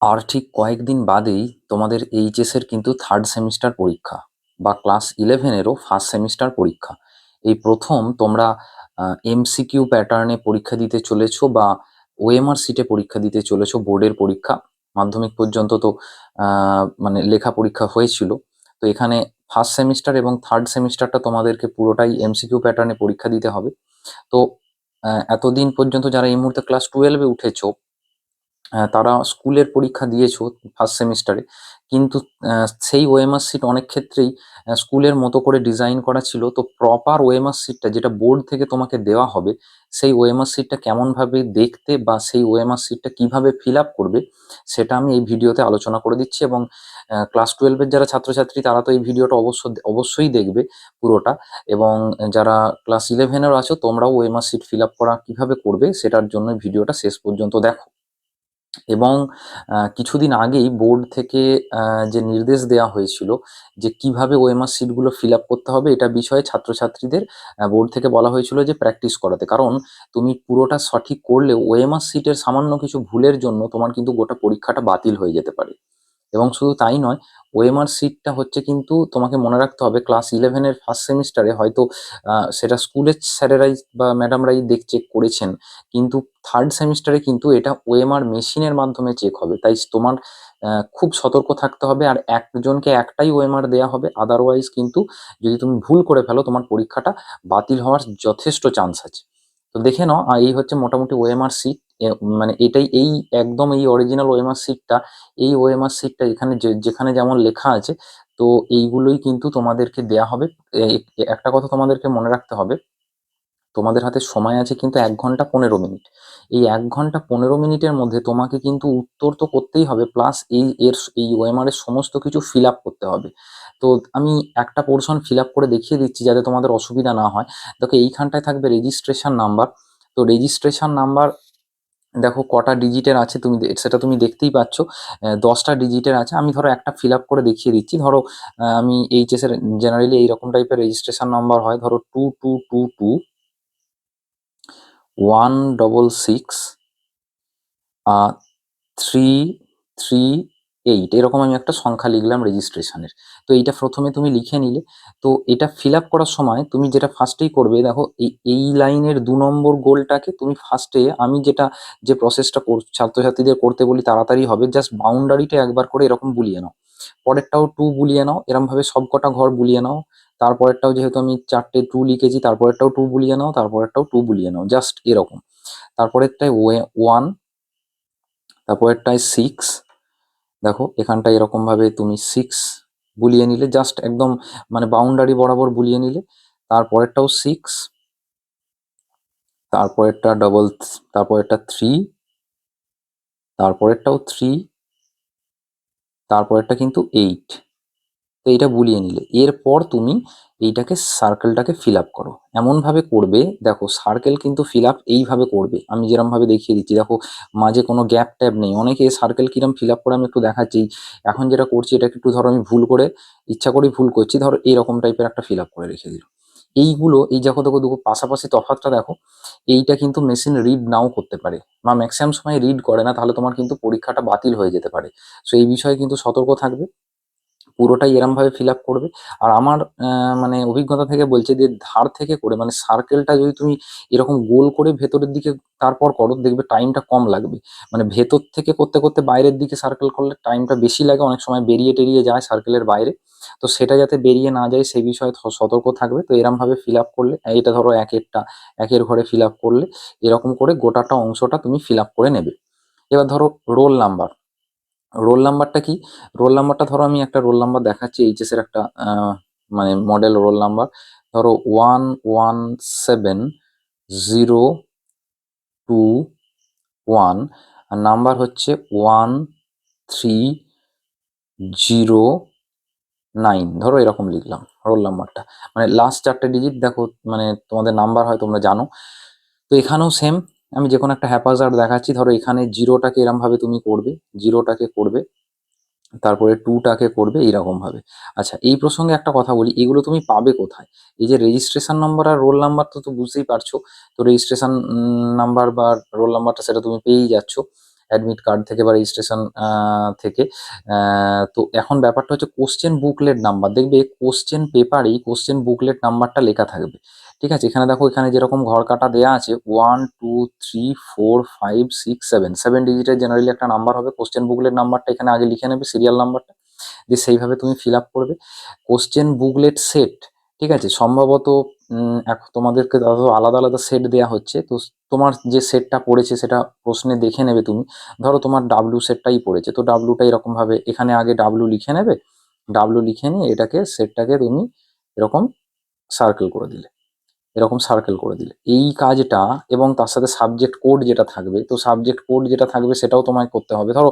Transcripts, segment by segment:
আর ঠিক কয়েকদিন বাদেই তোমাদের এইচএসের কিন্তু থার্ড সেমিস্টার পরীক্ষা বা ক্লাস ইলেভেনেরও ফার্স্ট সেমিস্টার পরীক্ষা। এই প্রথম তোমরা এমসিকিউ প্যাটার্নে পরীক্ষা দিতে চলেছো বা ওএমআর সিটে পরীক্ষা দিতে চলেছো বোর্ডের পরীক্ষা। মাধ্যমিক পর্যন্ত তো মানে লেখা পরীক্ষা হয়েছিল। তো এখানে ফার্স্ট সেমিস্টার এবং থার্ড সেমিস্টারটা তোমাদেরকে পুরোটাই এমসিকিউ প্যাটার্নে পরীক্ষা দিতে হবে। তো এতদিন পর্যন্ত যারা এই মুহূর্তে ক্লাস টুয়েলভে উঠেছো তারা স্কুলের পরীক্ষা দিয়েছ ফার্স্ট সেমিস্টারে কিন্তু সেই ওএমআর সিট অনেক ক্ষেত্রেই স্কুলের মতো করে ডিজাইন করা ছিল। তো প্রপার ওএমআর সিটটা যেটা বোর্ড থেকে তোমাকে দেওয়া হবে, সেই ওএমআর সিটটা কেমনভাবে দেখতে বা সেই ওএমআর সিটটা কীভাবে ফিল আপ করবে, সেটা আমি এই ভিডিওতে আলোচনা করে দিচ্ছি। এবং ক্লাস টুয়েলভের যারা ছাত্রছাত্রী, তারা তো এই ভিডিওটা অবশ্য, অবশ্যই দেখবে পুরোটা। এবং যারা ক্লাস ইলেভেনেরও আছো, তোমরাও ওএমআর সিট ফিল আপ করা কীভাবে করবে, সেটার জন্য ভিডিওটা শেষ পর্যন্ত দেখো। এবং কিছুদিন আগেই বোর্ড থেকে যে নির্দেশ দেওয়া হয়েছিল যে কীভাবে ওএমআর সিটগুলো ফিল আপ করতে হবে, এটা বিষয়ে ছাত্রছাত্রীদের বোর্ড থেকে বলা হয়েছিল যে প্র্যাকটিস করাতে। কারণ তুমি পুরোটা সঠিক করলে ওএমআর সিটের সামান্য কিছু ভুলের জন্য তোমার কিন্তু গোটা পরীক্ষাটা বাতিল হয়ে যেতে পারে। এবং শুধু তাই নয় ওএমআর সিটটা হচ্ছে কিন্তু তোমাকে মনে রাখতে হবে ক্লাস ইলেভেনের ফার্স্ট সেমিস্টারে হয়তো সেটা স্কুলের স্যারেরাই বা ম্যাডামরাই দেখ চেক করেছেন। কিন্তু থার্ড সেমিস্টারে কিন্তু এটা ওএমআর মেশিনের মাধ্যমে চেক হবে। তাই তোমার খুব সতর্ক থাকতে হবে আর একজনকে একটাই ওএমআর দেওয়া হবে। আদারওয়াইজ কিন্তু যদি তুমি ভুল করে ফেলো, তোমার পরীক্ষাটা বাতিল হওয়ার যথেষ্ট চান্স আছে। তো দেখে নাও এই হচ্ছে মোটামুটি ওএমআর সিট মানে এটাই এই একদম এই অরিজিনাল ওএমআর সিটটা এই ওএমআর সিটটা এখানে যেখানে যেমন লেখা আছে, তো এইগুলোই কিন্তু তোমাদেরকে দেয়া হবে। একটা কথা তোমাদেরকে মনে রাখতে হবে, তোমাদের হাতে সময় আছে কিন্তু এক ঘণ্টা পনেরো মিনিট। এই এক ঘণ্টা পনেরো মিনিটের মধ্যে তোমাকে কিন্তু উত্তর তো করতেই হবে প্লাস এই এর, এই ওএমআর এর সমস্ত কিছু ফিল আপ করতে হবে। তো আমি একটা পোর্শন ফিল আপ করে দেখিয়ে দিচ্ছি যাতে তোমাদের অসুবিধা না হয়। দেখো এইখানটায় থাকবে রেজিস্ট্রেশন নাম্বার তো রেজিস্ট্রেশন নাম্বার দেখো কটা ডিজিটের আছে তুমি সেটা তুমি দেখতেই পাচ্ছ। দশটা ডিজিটের আছে। আমি ধরো একটা ফিল আপ করে দেখিয়ে দিচ্ছি। ধরো আমি এইচএস এর জেনারেলি এইরকম টাইপের রেজিস্ট্রেশন নাম্বার হয়। ধরো two two two two one double six three three eight এরকম আমি একটা সংখ্যা লিখলাম রেজিস্ট্রেশনের তো এইটা প্রথমে তুমি লিখে নিলে, তো এটা ফিল আপ করার সময় তুমি যেটা ফার্স্টেই করবে, দেখো এই এই লাইনের দু নম্বর গোলটাকে তুমি ফার্স্টে আমি যেটা, যে প্রসেসটা ছাত্রছাত্রীদের করতে বলি তাড়াতাড়ি হবে জাস্ট বাউন্ডারিটা একবার করে এরকম বুলিয়ে নাও। পরেরটাও টু বুলিয়ে নাও এরম ভাবে সব কটা ঘর বুলিয়ে নাও। তারপরেরটাও যেহেতু আমি চারটে টু লিখেছি, তারপরেরটাও টু বুলিয়ে নাও, তারপরেরটাও টু বুলিয়ে নাও জাস্ট এরকম। তারপরেরটায় ওয়ান তারপরেরটায় সিক্স দেখো এখানটা এরকম ভাবে তুমি সিক্স বুলিয়ে নিলে জাস্ট একদম মানে বাউন্ডারি বরাবর বুলিয়ে নিলে। তারপরেরটাও সিক্স তারপরেরটা ডবল তারপরেরটা থ্রি তারপরেরটাও থ্রি তারপরেরটা কিন্তু এইট তো এইটা বুলিয়ে নিলে। এরপর তুমি এইটাকে সার্কেলটাকে ফিল আপ করো। এমনভাবে করবে, দেখো সার্কেল কিন্তু ফিল আপ এইভাবে করবে। আমি যেরমভাবে দেখিয়ে দিচ্ছি, দেখো মাঝে কোনো গ্যাপ ট্যাপ নেই। অনেকে সার্কেল কিরম ফিল আপ করে আমি একটু দেখাচ্ছি। এখন যেটা করছি এটা একটু ধরো আমি ভুল করে, ইচ্ছা করে ভুল করছি, ধরো এইরকম টাইপের একটা ফিল আপ করে রেখে দিল এইগুলো, এই দেখো দেখো দেখো, পাশাপাশি তফাৎটা দেখো, এইটা কিন্তু মেশিন রিড নাও করতে পারে। বা ম্যাক্সিমাম সময় রিড করে না, তাহলে তোমার কিন্তু পরীক্ষাটা বাতিল হয়ে যেতে পারে। সো এই বিষয়ে কিন্তু সতর্ক থাকবে। পুরোটাই এরম ভাবে ফিল আপ করবে। আর আমার মানে অভিজ্ঞতা থেকে বলছে যে, ধার থেকে করে মানে সার্কেলটা যদি তুমি এরকম গোল করে ভেতরের দিকে তারপর করো, দেখবে টাইমটা কম লাগবে। মানে ভেতর থেকে করতে করতে বাইরের দিকে সার্কেল করলে টাইমটা বেশি লাগে, অনেক সময় বেরিয়ে টেরিয়ে যায় সার্কেলের বাইরে। তো সেটা যাতে বেরিয়ে না যায় সেই বিষয়ে সতর্ক থাকবে। তো এরম ভাবে ফিল আপ করলে এটা ধরো এক একটা, একের ঘরে ফিল আপ করলে, এরকম করে গোটাটা অংশটা তুমি ফিল আপ করে নেবে। এবার ধরো রোল নাম্বার রোল নাম্বারটা কি? রোল নাম্বারটা ধরো আমি একটা রোল নাম্বার দেখাচ্ছি এইচএস এর একটা মানে মডেল রোল নাম্বার ধরো one one seven zero two one আর নাম্বার হচ্ছে ওয়ান থ্রি জিরো নাইন ধরো এরকম লিখলাম রোল নাম্বারটা মানে লাস্ট চারটে ডিজিট দেখো মানে তোমাদের নাম্বার হয়, তোমরা জানো। তো এখানেও সেম আমি যে কোনো একটা হ্যাপাজার্ড দেখাচ্ছি, ধরো এখানে জিরোটাকে এরম ভাবে তুমি করবে, জিরোটাকে করবে, তারপরে টুটাকে করবে এইরকম ভাবে আচ্ছা এই প্রসঙ্গে একটা কথা বলি, এগুলো তুমি পাবে কোথায়? এই যে রেজিস্ট্রেশন নাম্বার আর রোল নাম্বার তো তো বুঝতেই পারছ, তো রেজিস্ট্রেশন নাম্বার বা রোল নাম্বারটা সেটা তুমি পেয়েই যাচ্ছ অ্যাডমিট কার্ড থেকে বা রেজিস্ট্রেশন থেকে। তো এখন ব্যাপারটা হচ্ছে কোশ্চেন বুকলেট নাম্বার দেখবে কোশ্চেন পেপারেই কোশ্চেন বুকলেট নাম্বারটা লেখা থাকবে। ঠিক আছে? এখানে দেখো, এখানে যেরকম ঘর কাটা দেওয়া আছে one two three four five six seven seven ডিজিটের জেনারেলি একটা নাম্বার হবে। কোশ্চেন বুকলেট নাম্বারটা এখানে আগে লিখে নেবে সিরিয়াল নাম্বারটা যে সেইভাবে তুমি ফিল আপ করবে। কোশ্চেন বুকলেট সেট ঠিক আছে? সম্ভবত এখন তোমাদেরকে আলাদা আলাদা সেট দেওয়া হচ্ছে। তো তোমার যে সেটটা পড়েছে, সেটা প্রশ্নে দেখে নেবে তুমি। ধরো, তোমার ডাব্লু সেটটাই পড়েছে। তো ডাব্লুটা এরকমভাবে এখানে আগে ডাব্লু লিখে নেবে। ডাব্লু লিখে নিয়ে এটাকে সেটটাকে তুমি এরকম সার্কেল করে দিলে। এরকম সার্কেল করে দিলে। এই কাজটা এবং তার সাথে সাবজেক্ট কোড যেটা থাকবে, তো সাবজেক্ট কোড যেটা থাকবে সেটাও তোমায় করতে হবে। ধরো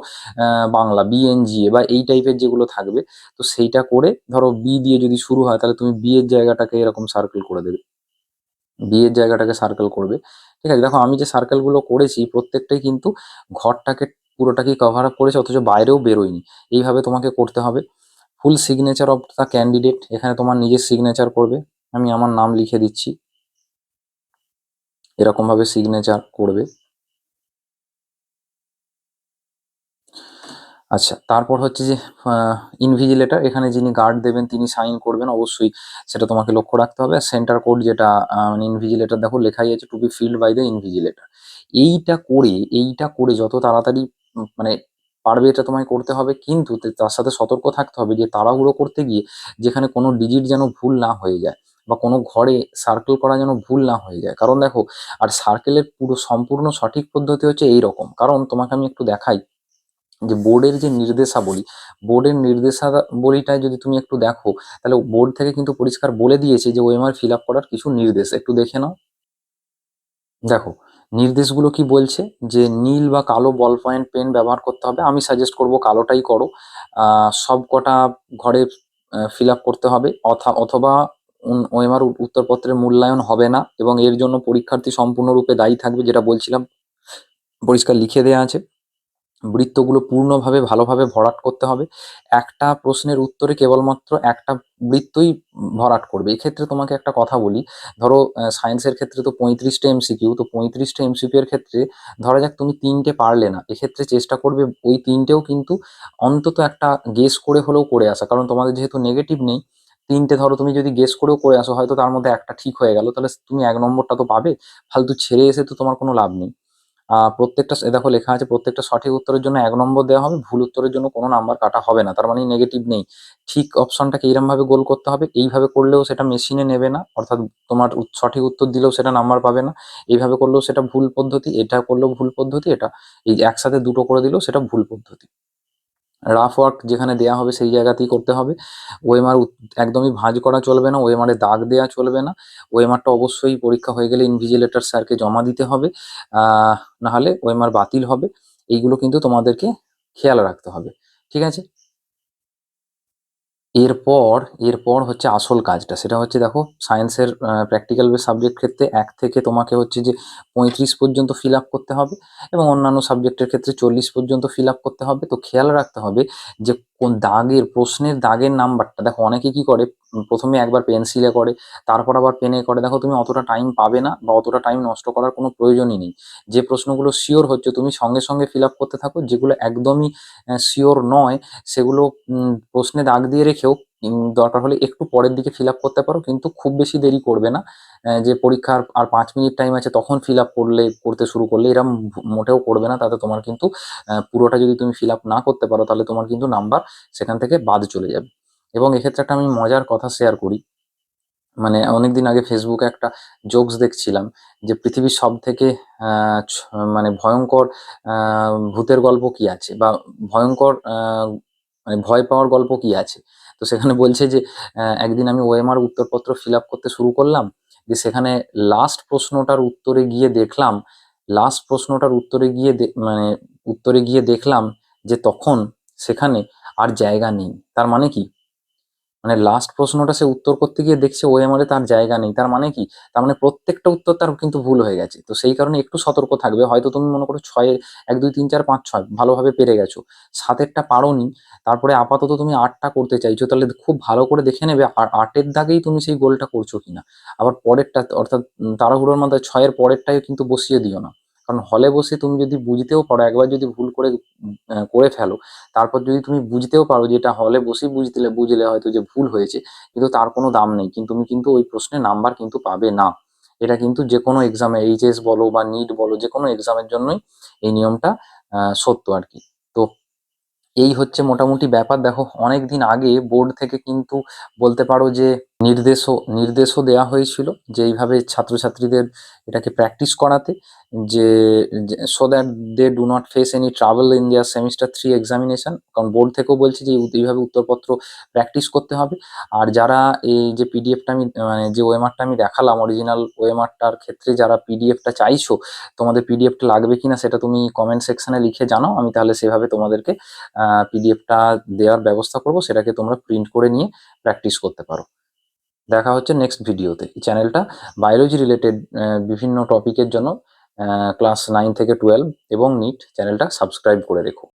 বাংলা বিএনজিএ বা এই টাইপের যেগুলো থাকবে, তো সেইটা করে ধরো বি দিয়ে যদি শুরু হয়, তাহলে তুমি বি এর জায়গাটাকে এরকম সার্কেল করে দেবে। বি এর জায়গাটাকে সার্কেল করবে। ঠিক আছে? দেখো, আমি যে সার্কেলগুলো করেছি, প্রত্যেকটাই কিন্তু ঘরটাকে পুরোটাকে কভার আপ করেছে, অথচ বাইরেও বেরোয়নি। এইভাবে তোমাকে করতে হবে। Full signature of the candidate এখানে তোমার নিজের সিগনেচার করবে। আমি আমার নাম লিখে দিচ্ছি। এরকম ভাবে সিগনেচার করবে। আচ্ছা তারপর হচ্ছে যে ইনভিজিলেটর এখানে যিনি গার্ড দেবেন, তিনি সাইন করবেন, অবশ্যই সেটা তোমাকে লক্ষ্য রাখতে হবে। সেন্টার কোড যেটা মানে ইনভিজিলেটর দেখো লেখাই আছে to be filled by the invigilator এইটা করে এইটা করে যত তাড়াতাড়ি মানে পারবে এটা তোমায় করতে হবে, কিন্তু তার সাথে সতর্ক থাকতে হবে যে, তাড়াহুড়ো করতে গিয়ে যেখানে কোনো ডিজিট যেন ভুল না হয়ে যায়। বা কোনো ঘরে সার্কেল করা যেন ভুল না হয়ে যায়। কারণ দেখো, আর সার্কেলের পুরো সম্পূর্ণ সঠিক পদ্ধতি হচ্ছে এই রকম কারণ তোমাকে আমি একটু দেখাই যে বোর্ডের যে নির্দেশাবলী বোর্ডের নির্দেশাবলীটা যদি তুমি একটু দেখো, তাহলে বোর্ড থেকে কিন্তু পরিষ্কার বলে দিয়েছে যে ওএমআর ফিল আপ করার কিছু নির্দেশ। একটু দেখে নাও। দেখো, নির্দেশগুলো কি বলছে? যে নীল বা কালো বল পয়েন্ট পেন ব্যবহার করতে হবে। আমি সাজেস্ট করব কালোটাই করো। সব কটা ঘরে ফিল আপ করতে হবে। অথা- অথবা ওএমআর উত্তরপত্রের মূল্যায়ন হবে না এবং এর জন্য পরীক্ষার্থী সম্পূর্ণরূপে দায়ী থাকবে যেটা বলছিলাম, পরিষ্কার লিখে দেওয়া আছে। বৃত্তগুলো পূর্ণভাবে, ভালোভাবে ভরাট করতে হবে। একটা প্রশ্নের উত্তরে কেবলমাত্র একটা বৃত্তই ভরাট করবে। এক্ষেত্রে তোমাকে একটা কথা বলি, ধরো সায়েন্সের ক্ষেত্রে তো পঁয়ত্রিশটা এমসিকিউ, তো পঁয়ত্রিশটা এমসিকিউ এর ক্ষেত্রে ধরা যাক তুমি তিনটে পারলে না, এক্ষেত্রে চেষ্টা করবে ওই তিনটেও কিন্তু অন্তত একটা গেস করে হলেও করে আসা। কারণ তোমাদের যেহেতু নেগেটিভ নেই তিনটে ধরো তুমি যদি গেস করেও করে আসো, হয়তো তার মধ্যে একটা ঠিক হয়ে গেল, তাহলে তুমি এক নম্বরটা তো পাবে। ফালতু ছেড়ে এসে তো তোমার কোনো লাভ নেই। প্রত্যেকটা দেখো লেখা আছে, প্রত্যেকটা সঠিক উত্তরের জন্য এক নম্বর দেওয়া হবে, ভুল উত্তরের জন্য কোনো নাম্বার কাটা হবে না, তার মানে নেগেটিভ নেই। ঠিক অপশনটাকে ভাবে গোল করতে হবে, এইভাবে করলেও সেটা মেশিনে নেবে না, অর্থাৎ তোমার সঠিক উত্তর দিলেও সেটা নাম্বার পাবে না। এইভাবে করলেও সেটা ভুল পদ্ধতি, এটা করলেও ভুল পদ্ধতি, এটা এই একসাথে দুটো করে দিলেও সেটা ভুল পদ্ধতি। রাফ ওয়ার্ক যেখানে দেওয়া হবে সেই জায়গাতেই করতে হবে। ওএমআর একদমই ভাঁজ করা চলবে না ওএমআর এ দাগ দেওয়া চলবে না। ওএমআরটা অবশ্যই পরীক্ষা হয়ে গেলে ইনভিজিলেটর স্যারকে জমা দিতে হবে। নাহলে ওএমআর বাতিল হবে। এইগুলো কিন্তু তোমাদেরকে খেয়াল রাখতে হবে। ঠিক আছে? এরপর এরপর হচ্ছে আসল কাজটা। সেটা হচ্ছে দেখো সায়েন্সের প্র্যাকটিক্যাল সাবজেক্ট ক্ষেত্রে এক থেকে তোমাকে হচ্ছে যে পঁয়ত্রিশ পর্যন্ত ফিল আপ করতে হবে এবং অন্যান্য সাবজেক্টের ক্ষেত্রে চল্লিশ পর্যন্ত ফিল আপ করতে হবে। তো খেয়াল রাখতে হবে যে কোন দাগের, প্রশ্নের দাগের নাম্বারটা। দেখো, অনেকে কি করে? প্রথমে একবার পেন্সিলে করে, তারপর আবার পেনে করে। দেখো, তুমি অতটা টাইম পাবে না বা অতটা টাইম নষ্ট করার কোনো প্রয়োজনই নেই। যে প্রশ্নগুলো শিওর হচ্ছে, তুমি সঙ্গে সঙ্গে ফিল করতে থাকো। যেগুলো একদমই শিওর নয়, সেগুলো প্রশ্নে দাগ দিয়ে রেখেও দরকার হলে একটু পরের দিকে ফিল আপ করতে পারো, কিন্তু খুব বেশি দেরি করবে না। যে পরীক্ষার আর পাঁচ মিনিট টাইম আছে, তখন ফিল আপ করলে, করতে শুরু করলে এরম মোটেও করবে না। তাতে তোমার কিন্তু পুরোটা যদি তুমি ফিল আপ না করতে পারো, তাহলে তোমার কিন্তু নাম্বার সেখান থেকে বাদ চলে যাবে। এবং এক্ষেত্রে একটা আমি মজার কথা শেয়ার করি। মানে অনেকদিন আগে ফেসবুকে একটা জোকস দেখছিলাম, যে পৃথিবীর সব থেকে মানে ভয়ঙ্কর ভূতের গল্প কি আছে? বা ভয়ঙ্কর মানে ভয় পাওয়ার গল্প কি আছে? তো সেখানে বলছে যে একদিন আমি ওএমআর উত্তরপত্র ফিল করতে শুরু করলাম, যে সেখানে লাস্ট প্রশ্নটার উত্তরে গিয়ে দেখলাম লাস্ট প্রশ্নটার উত্তরে গিয়ে মানে উত্তরে গিয়ে দেখলাম যে তখন সেখানে আর জায়গা নেই। তার মানে কি? মানে লাস্ট প্রশ্নটা সে উত্তর করতে গিয়ে দেখছে ওএমআর এ তার জায়গা নেই। তার মানে কি? তার মানে প্রত্যেকটা উত্তর তার কিন্তু ভুল হয়ে গেছে। তো সেই কারণে একটু সতর্ক থাকবে। হয়তো তুমি মনে করো ছয়ে, এক, দুই, তিন, চার, পাঁচ, ছয় ভালোভাবে পেরে গেছো। সাতেরটা পারোনি, তারপরে আপাতত তুমি আটটা করতে চাইছো, তাহলে খুব ভালো করে দেখে নেবে আর আটের দাগেই তুমি সেই গোলটা করছ কিনা। আবার পরেরটা, অর্থাৎ তাড়াহুড়োর মধ্যে ছয়ের পরেরটাই কিন্তু বসিয়ে দিও না। কারণ হলে বসে তুমি যদি বুঝতেও পারো, একবার যদি ভুল করে করে ফেলো, তারপর যদি তুমি বুঝতেও পারো যে এটা হলে বসেই বুঝতে বুঝলে হয়তো যে ভুল হয়েছে, কিন্তু তার কোনো দাম নেই, কিন্তু তুমি কিন্তু ওই প্রশ্নে নাম্বার কিন্তু পাবে না। এটা কিন্তু যে কোনো এক্সামে এইচএস বলো বা নিট বলো যে কোনো এক্সামের জন্যই এই নিয়মটা সত্য আর কি। তো এই হচ্ছে মোটামুটি ব্যাপার। দেখো অনেক দিন আগে বোর্ড থেকে কিন্তু বলতে পারো যে নির্দেশও নির্দেশও দেওয়া হয়েছিল যে এইভাবে ছাত্রছাত্রীদের এটাকে প্র্যাকটিস করাতে, যে so that they do not face any trouble in their semester three examination কারণ বোর্ড থেকেও বলছে যে এই- এইভাবে উত্তরপত্র প্র্যাকটিস করতে হবে। আর যারা এই যে পিডিএফটা আমি মানে যে ওএমআরটা আমি দেখালাম অরিজিনাল ওএমআরটার ক্ষেত্রে যারা পিডিএফটা চাইছো, তোমাদের পিডিএফটা লাগবে কিনা সেটা তুমি কমেন্ট সেকশনে লিখে জানাও, আমি তাহলে সেভাবে তোমাদেরকে পিডিএফটা দেওয়ার ব্যবস্থা করব, সেটাকে তোমরা প্রিন্ট করে নিয়ে প্র্যাকটিস করতে পারো। দেখা হচ্ছে নেক্সট ভিডিওতে এই চ্যানেলটা বায়োলজি রিলেটেড বিভিন্ন টপিকের জন্য ক্লাস নাইন থেকে টুয়েলভ এবং নিট চ্যানেলটা সাবস্ক্রাইব করে রেখো।